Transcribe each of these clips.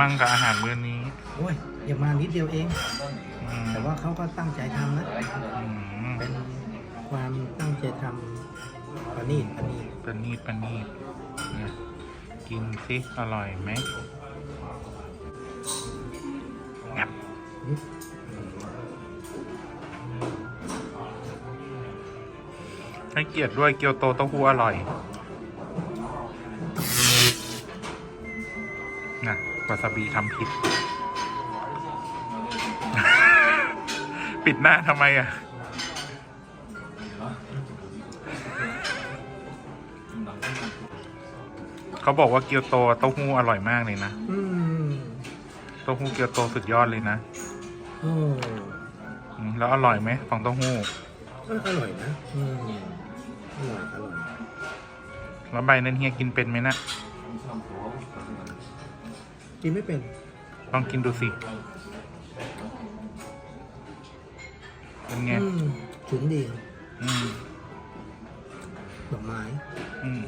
มั่งกับอาหารมื้อนี้โอ้ยอย่ามานิดเดียวเอง อืมแต่ว่าเขาก็ตั้งใจทำนะ อืมเป็นความตั้งใจทำประณีตประณีตปนีดปนีดเนี่ยกินสิอร่อยไหมงับให้เกียรติด้วยเกียวโตเต้าหู้อร่อย วาซาบิทำผิด ปิดหน้าทำไมอะ เขาบอกว่าเกียวโตเต้าหู้อร่อยมากเลยนะ อืมเต้าหู้เกียวโตสุดยอดเลยนะโอ้อืมแล้วอร่อยไหมฟองเต้าหู้เอออร่อยนะอืมอร่อยอร่อยแล้วใบนั้นเฮียกินเป็นไหมนะ กินไม่เป็น ลองกินดูสิ เป็นไง อืมฉุนดีอืม ดอกไม้อืม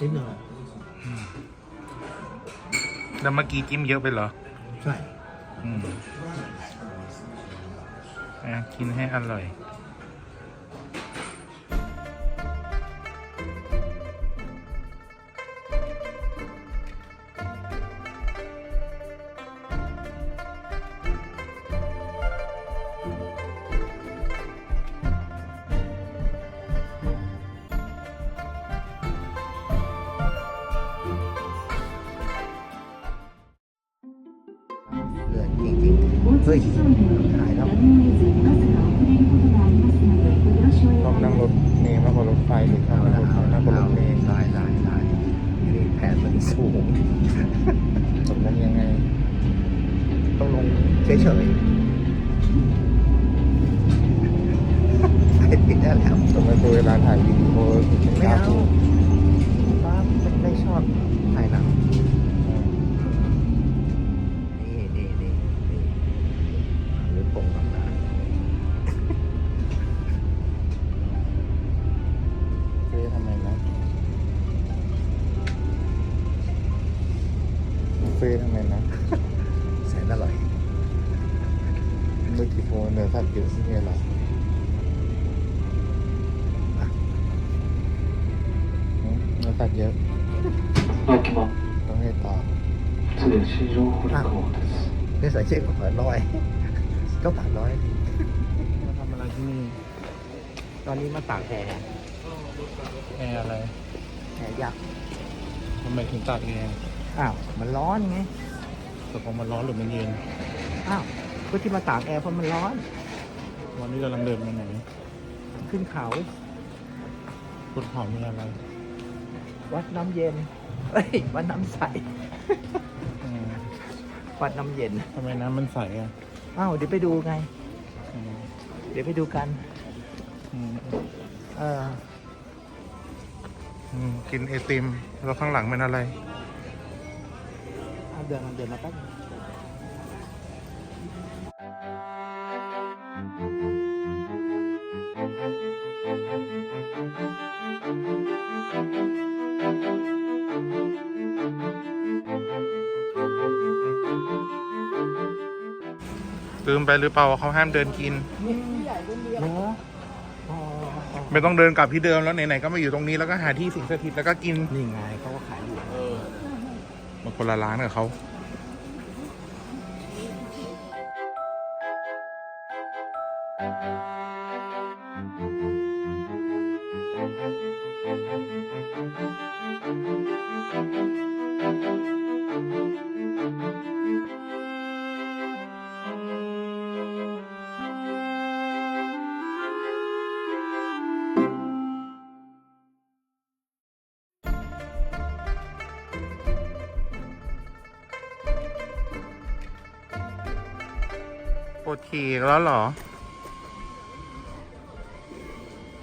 นิดหน่อยแล้วเมื่อกี้จิ้มเยอะไปเหรอ ใช่ อืมอะกินให้อร่อย เฮ้ยถ่ายแล้วต้องนั่งรถเมล์มากกว่ารถไฟหรือข้างรถไฟมากกว่ารถเมล์ได้ได้ได้นี่แผนมันสูงตกลงยังไง ต้องลงเฉยๆถ่ายติดได้แล้วทำไมตัวเวลาถ่ายวิดีโอถึงไม่เอาป้า เป็นสายเชือกของผาน้อย ก็ผาน้อยมาทำอะไรที่นี่ ตอนนี้มาตากแอร์แอร์อะไรแอร์ยักษ์ทำไมถึงตากแอร์อ้าว มันร้อนไงแต่พอมันร้อนหรือมันเย็น อ้าว ก็ที่มาตากแอร์เพราะมันร้อน วันนี้เราลังเดินไปไหน ขึ้นเขาบนเขามีอะไร วัดน้ำเย็น เฮ้ย วัดน้ำใส วัดน้ำเย็น ทำไมน้ำมันใสอะอ้าวเดี๋ยวไปดูไง อืมเดี๋ยวไปดูกัน อืมเอออืมกินไอติม แล้วข้างหลังเป็นอะไร เอาเดินมาเดินมาแป๊บนึง ไปหรือเปล่าว่าเขาห้ามเดินกินเนาะอ๋ออ๋อไม่ต้องเดินกลับที่เดิมแล้วไหนๆก็มาอยู่ตรงนี้แล้วก็หาที่สิงสถิตแล้วก็กินนี่ไงเขาก็ขายอยู่มาคนละร้านกับเขาปว ฉี่อีกแล้วเหรอ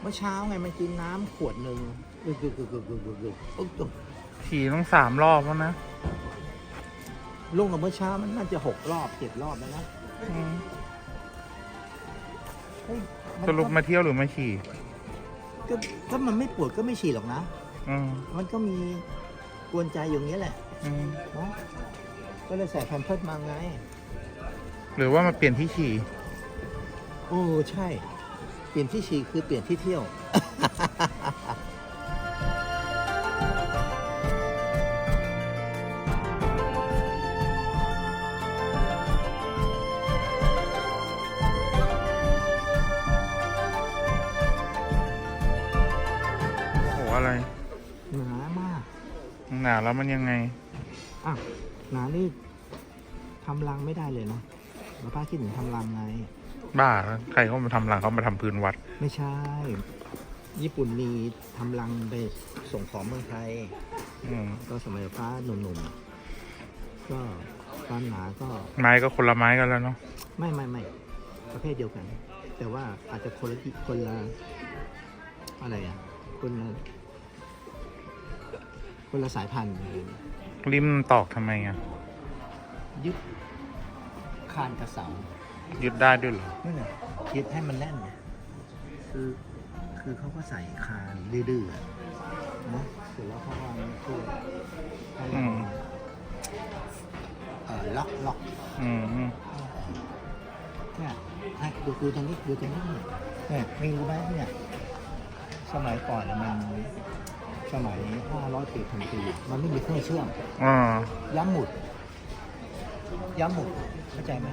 เมื่อเช้าไงมันกินน้ำขวดหนึ่งกึกกึกกึกกึกกึกกึกกึกอุ๊ยตุ๊บฉี่ต้องสามรอบแล้วนะลงกับเมื่อเช้ามันน่าจะหกรอบเจ็ดรอบแล้วนะอืมเฮ้ยนสรุปก็มาเที่ยวหรือมาฉี่ก็ถ้ามันไม่ปวดก็ไม่ฉี่หรอกนะ อืมมันก็มีกวนใจอย่างนี้แหละอืม เนาะก็เลยใส่แพมเพิร์ดมาไง หรือว่ามาเปลี่ยนที่ฉี่โอ้ใช่ เปลี่ยนที่ฉี่คือเปลี่ยนที่เที่ยว โอ้โหอะไร หนามากหนาแล้วมันยังไง อะหนานี่ทำรังไม่ได้เลยนะ แล้วป้าคิดถึงทำรังไง บ้าแล้วใครเขามาทำรังเขามาทำพื้นวัด ไม่ใช่ ญี่ปุ่นมีทำรังไปส่งของเมืองไทย อืมก็สมัยฟ้าหนุ่มๆ ก็ความหนาก็ไม้ก็คนละไม้กันแล้วเนาะไม่ไม่ไม่ประเภทเดียวกัน แต่ว่าอาจจะคนละที่คนละอะไรอะ คนละคนละสายพันธุ์ ริมตอกทำไมอะยึด คานกระเสายึดได้ด้วยเหรอนั่นแหละยึดให้มันแน่นไงคือคือเขาก็ใส่คานดื้อๆอะนะเสร็จแล้วเขาวางตัวให้อืเรามเอ่อล็อกล็อกอืมอืมเนี่ยให้ดูดูตรงนี้ดูตรงนี้เนี่ยเนี่ยไม่รู้ไหมเนี่ยสมัยก่อนอะมันสมัยห้าร้อยปีพันปีมันไม่มีเครื่องเชื่อมอ่าย้ำหมุด ย้ำหมุดเข้าใจไหม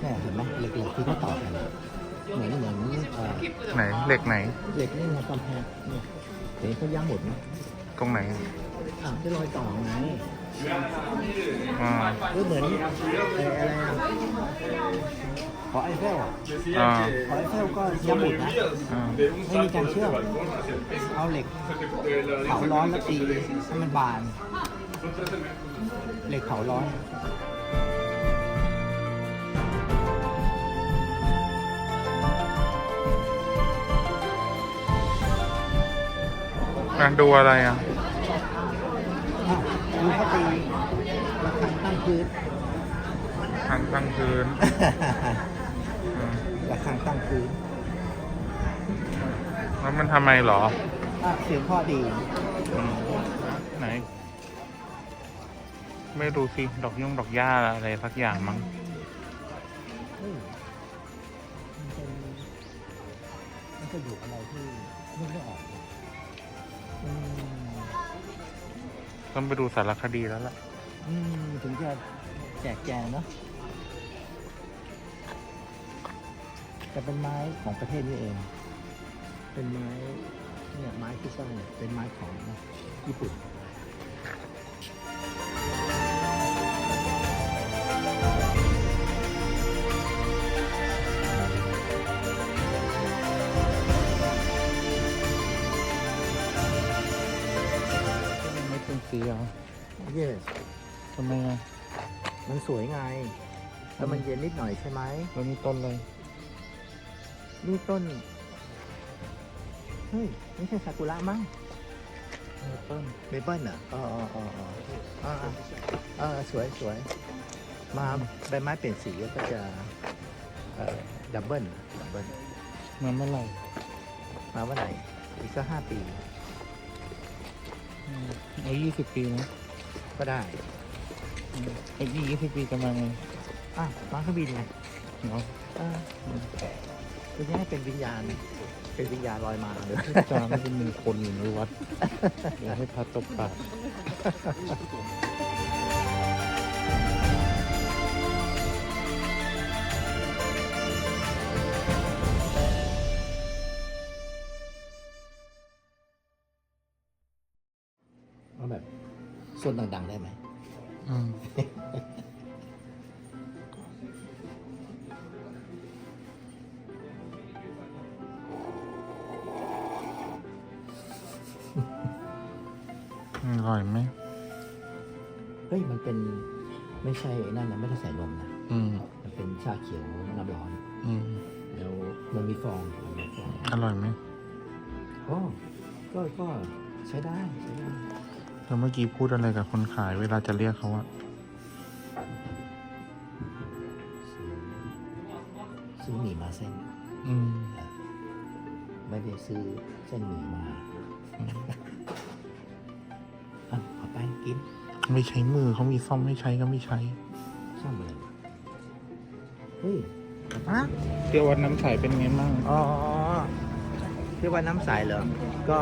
เนี่ยเห็นไหมเหล็กๆที่เขาต่อกันเหมือนเหมือนเอ่อไหนเหล็กไหน เหล็กนี่ไงกำแพงเนี่ยเห็นเขาย้ำหมุดไหมตรงไหนอะที่รอยต่อไงอ่าก็เหมือนเอ่ออะไรอะขอไอเฟลอะอ่าขอไอเฟลก็ย้ำหมุดนะอ่าไม่มีการเชื่อมเอาเหล็กเผาร้อนแล้วตีให้มันบาน เหล็กเผาร้อน อะดูอะไรอะอะดูเขาตีระฆังตั้งพื้นทางตั้งพื้นอืมระฆังตั้งพื้นแล้วมันทำไมเหรออะเสียงเพ่อดีอืมไหน ไม่รู้สิ ดอกยุ่งดอกหญ้าอะไรสักอย่างมั้งเฮ้ยมันเป็นมันจะอยู่อะไรที่นึกไม่ออกเลยอืม ต้องไปดูสารคดีแล้วล่ะ อืม ถึงจะแจกแจงเนาะแต่เป็นไม้ของประเทศนี้เอง เป็นไม้เนี่ยไม้ที่สร้างเนี่ยเป็นไม้ของญี่ปุ่น สีเหรอ yes ทำไมอะมันสวยไง แล้วมันเย็นนิดหน่อยใช่ไหมแล้วนี่ต้นเลยนี่ต้น เฮ้ย ไม่ใช่ซากุระมั้งต้นเมเปิลอะอ๋ออ๋ออ๋ออ๋ออ๋อเออสวยสวย มาใบไม้เปลี่ยนสีก็จะ เอ่อ ดับเบิลดับเบิลมาเมื่อไหร่ มาเมื่อไหร่ อีกสักห้าปีอืม เอายี่สิบปีนะก็ได้อืมไอ้ยี่สิบปีจะมาไงอะมาเครื่องบินไงเนาะเออคือจะให้เป็นวิญญาณ เป็นวิญญาณลอยมาเลยจาไม่เป็นมงคลอยู่ในวัดเดี๋ยวให้พระตบปาก ส่วนดังๆได้ไหมอืมอร่อยไหมเฮ้ยมันเป็นไม่ใช่ไอ้นั่นนะไม่ได้ใส่นมนะอืม มันเป็นชาเขียวน้ำร้อน อืม แล้วมันมีฟองมันมีฟองอร่อยไหม โอ้ก็ก็ใช้ได้ใช้ได้ แล้วเมื่อกี้พูดอะไรกับคนขายเวลาจะเรียกเขาอะซื้อซื้อหมี่มาเส้นอืม ไม่ได้ซื้อเส้นหมี่มาอืมอะไปกินไม่ใช้มือเขามีซ่อมให้ใช้ก็ไม่ใช้ซ่อมเลยเฮ้ยฮะเที่ยววัดน้ำใสเป็นไงบ้างอ๋อที่ว่าน้ำใสเหรอ ก็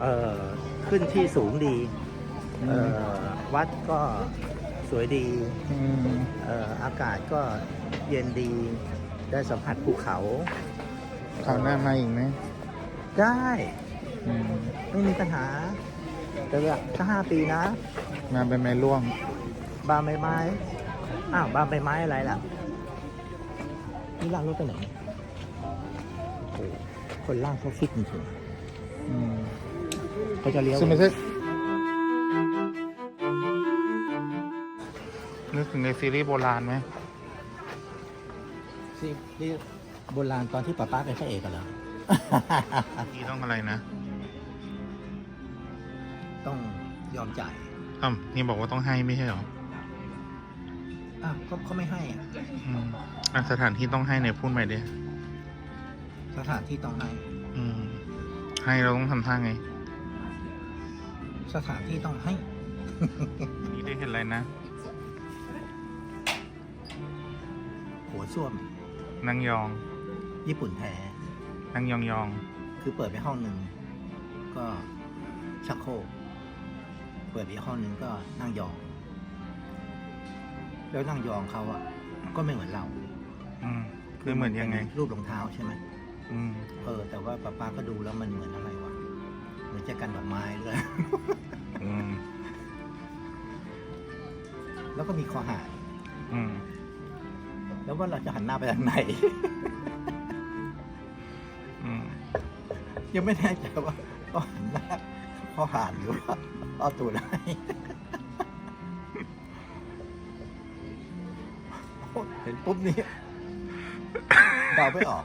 เอ่อ ขึ้นที่สูงดีเอ่อวัดก็สวยดีอืมเอ่ออากาศก็เย็นดี ได้สัมผัสภูเขา คราวหน้ามาอีกไหมได้อืมไม่มีปัญหา แต่ว่าถ้าห้าปีนะงานใบไม้ร่วง บางใบไม้อ้าวบางใบไม้อะไรล่ะ นี่ลากรถไปไหนโอ้โหคนลากเขาฟิตจริงอืมๆ เขาจะเลี้ยวซึ่งไม่ใช่นึกถึงในซีรีส์โบราณไหมสินี่โบราณตอนที่ป้าป้าเป็นพระเอกกันเหรอ นี่ต้องอะไรนะต้องยอมจ่ายอ้าวนี่บอกว่าต้องให้ไม่ใช่เหรออ้าวก็เขาไม่ให้อะอืมอะสถานที่ต้องให้เนี่ยพูดใหม่ดิสถานที่ต้องให้อืม ให้เราต้องทำท่าไง สถานที่ต้องให้ นี่ได้เห็นอะไรนะ หัวส้วมนั่งยอง ญี่ปุ่นแท้นั่งยองยอง คือเปิดไปห้องหนึ่ง ก็ชักโครกเปิดไปอีกห้องหนึ่งก็นั่งยอง แล้วนั่งยองเขาอะก็ไม่เหมือนเราอืมคือเหมือนยังไงป็รูปรองเท้าใช่ไหมอืม เออ แต่ว่าป้าป้าก็ดูแล้วมันเหมือนอะไร วะเหมือนแจกันดอกไม้ด้วยอืมแล้วก็มีคอหายอืมแล้วว่าเราจะหันหน้าไปทางไหน อืมยังไม่แน่ใจว่าก็หันหน้าคอหานหรือว่าเอาตูดไหนโอ้เห็นปุ๊บนี่เดาไม่ออก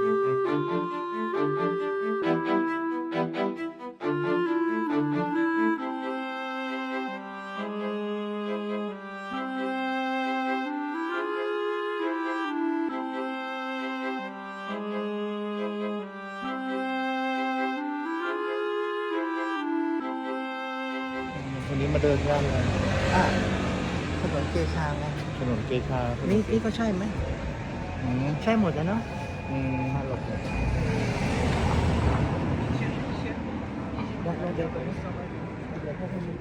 มาเดินย่านอะไรอะถนนเกชาไงถนนเกชานี่นี่ก็ใช่ไหมอืมใช่หมดแล้วเนาะอืมมาหลบเลยเราเราเดินไปนี่เดินเข้าไปนี่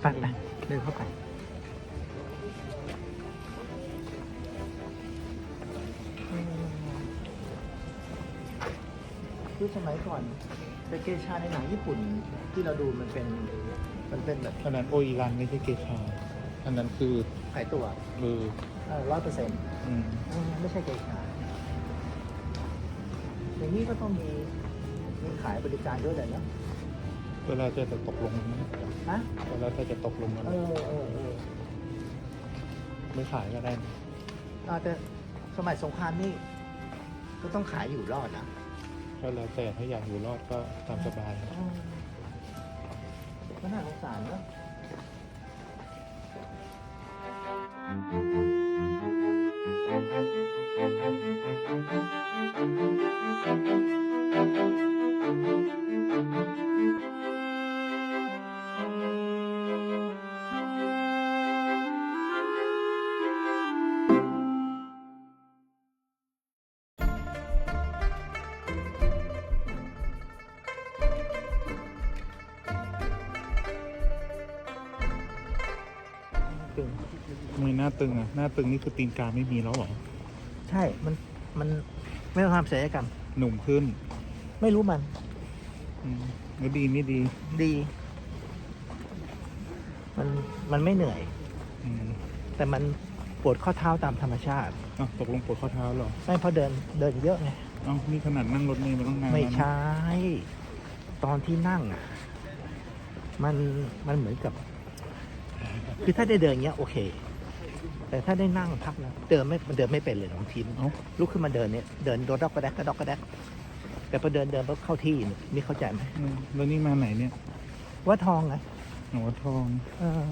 ไปไปเดินเข้าไปอืมคือสมัยก่อนเป็นเกชาในหนังญี่ปุ่นที่เราดูมันเป็น มันเป็นแบบอันนั้นโออิรันไม่ใช่เกชาอันนั้นคือขายตัวมือร้อยเปอร์เซ็นต์อืมไม่ใช่เกชาอย่างนี้ก็ต้องมีมีขายบริการด้วยแหละเนาะเวลาจะตกลงมันนะฮะเวลาจะตกลงมันเออเออเออไม่ขายก็ได้นะอาแต่สมัยสงครามนี่ก็ต้องขายอยู่รอดนะก็แล้วแต่ถ้าอยากอยู่รอดก็ตามสบาย ก็น่าสงสารเนอะตึง ตึงอะหน้าตึงนี่คือตีนกาไม่มีแล้วเหรอใช่ มัน มันไม่ต้องทำศัลยกรรม หนุ่มขึ้นไม่รู้มัน อืมก็ดีไม่ดีดี มัน มันไม่เหนื่อย อืมแต่มันปวดข้อเท้าตามธรรมชาติ อ้าวตกลงปวดข้อเท้าเหรอไม่เพราะเดิน เดินเยอะไง เอ้านี่ขนาดนั่งรถเมล์มาตั้งนานไม่แล้วนะใช่ ตอนที่นั่งอะ มัน มันเหมือนกับ คือถ้าได้เดินเงี้ยโอเค แต่ถ้าได้นั่งพักนะเดินไม่มันเดินไม่เป็นเลยบางทีเอ้าลุกขึ้นมาเดินเนี่ยเดินโดดดอกกระแดกกระดอกกระแดกแต่พอเดินเดินปุ๊บเข้าที่เนี่ยนี่เข้าใจไหมอืมแล้วนี่มาไหนเนี่ยว่าทองไงหนวัดทองเออ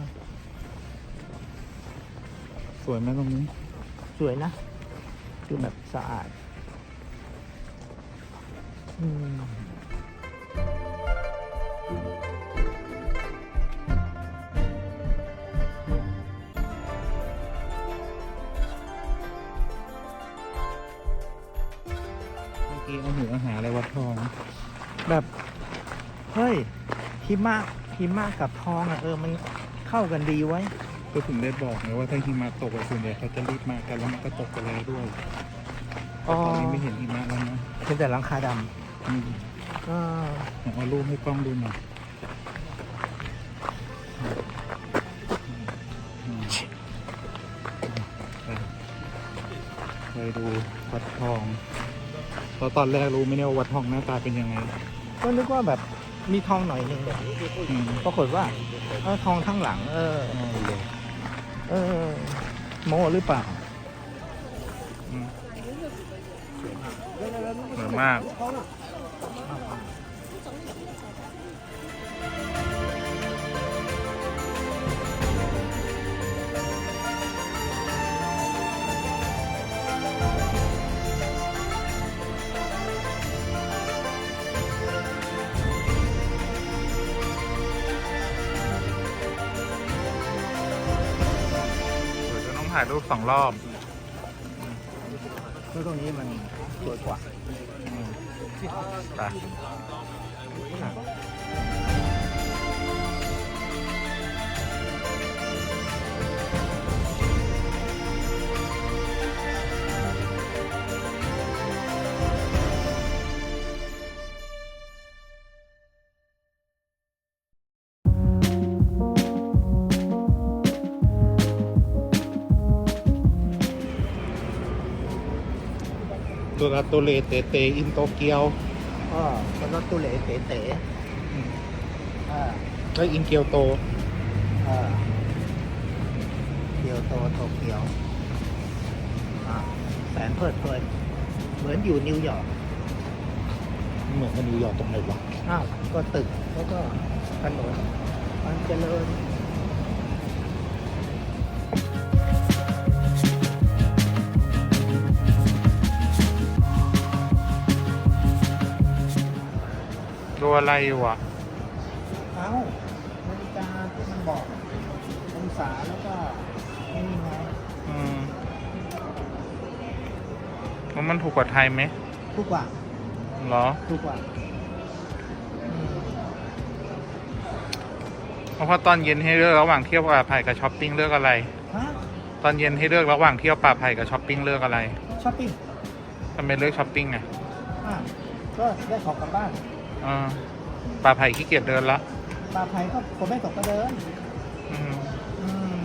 สวยไหมตรงนี้ สวยนะคือแบบสะอาด อืมเมื่ หิมะหิมะกับทองอะเออมันเข้ากันดีไว้ ก็ถึงได้บอกไงว่าถ้าหิมะตกอะส่วนใหญ่เขาจะรีบมากันแล้วมันก็ตกไปแล้วด้วยแต่ตอนนี้ไม่เห็นหิมะแล้วนะเป็นแต่หลังคาดอืมำก็เอารูปให้กล้องดูหน่อยอืมไปดูวัดทองเพราะตอนแรกรู้ไหมเนี่ยว่าวัดทองหน้าตาเป็นยังไง ก็นึกว่าแบบ มีทองหน่อยหนึ่งแบบนี้อืมปรากฏว่าเออทองทั้งหลัง เอออ๋อเลยเออ โมหรือเปล่าอืมสวยมากายรูปสองรอบก็ตรงนี้มันสวยกว่าไป ตัวลาตัวเลเตเตอินโตเกียวก็มันรถตุเหล่เต๋ๆอ่าแล้วอินเกียวโตอ่าเกียวโตโตเกียวอ่าแสนเพลิดเพลินเหมือนอยู่นิวยอร์กเหมือนกับนิวยอร์กตรงไหนวะอ้าวก็ตึกแล้วก็ถนนมันเจริญ ดูอะไรอยู่อะเอ้านาฬิกาที่มันบอกองศาแล้วก็นี่ไงอืมแล้วมันถูกกว่าไทยไหมถูกกว่าเหรอ ถูกกว่าอืมเพราะว่าตอนเย็นให้เลือกระหว่างเที่ยวป่าไผ่กับช้อปปิ้งเลือกอะไร ฮะตอนเย็นให้เลือกระหว่างเที่ยวป่าไผ่กับช้อปปิ้งเลือกอะไรช้อปปิ้งทำไมเลือกช้อปปิ้งอะอ่าก็ได้ของกลับบ้าน อ่าป่าไผ่ขี้เกียจเดินละปลาไผ่ก็ฝนไม่ตกก็เดิน อืมอืม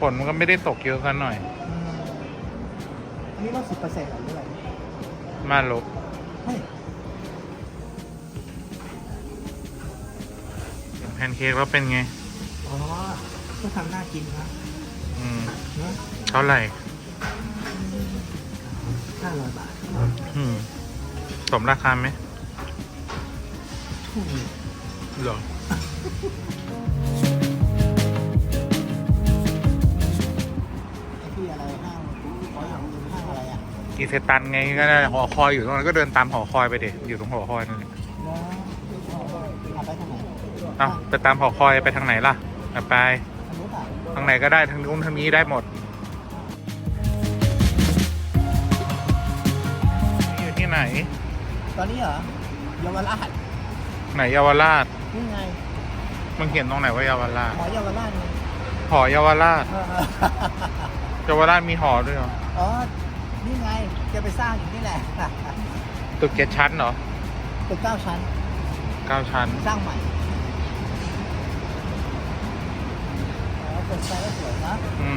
ฝนมันก็ไม่ได้ตกเยอะกันหน่อย อืมอันนี้ลดสิบเปอร์เซ็นต์หรืออะไรมาลบเฮ้ยแพนเค้กแล้วเป็นไง อ๋อก็ทำน่ากินนะอืมเนอะเท่าไหร่ห้าร้อยบาท อืมสมราคาไหมถูก เหรอ ไอ้ที่อะไรห้างขออย่างอื่นห้างอะไรอะอีเซตันไงก็ได้หอคอยอยู่ตรงนั้นก็เดินตามหอคอยไปเด็อยู่ตรงหอคอยนั่นแหละเนาะเอาไปทางไหนเอ้าไปตามหอคอยไปทางไหนล่ะอะไป ทางนู้นอะทางไหนก็ได้ทางนู้นทางนี้ได้หมดนี่อยู่ที่ไหน ตอนนี้เหรอเยาวราช ไหนเยาวราช นี่ไงมันเขียนตรงไหนว่าเยาวราชหอเยาวราชไงหอเยาวราช เออเยาวราชมีหอด้วยเหรอ อ๋อ นี่ไง จะไปสร้างอยู่นี่แหละตึกเจ็ดชั้นเหรอตึกเก้าชั้น เก้าชั้น สร้างใหม่อ๋อเปิดไฟก็สวยนะอื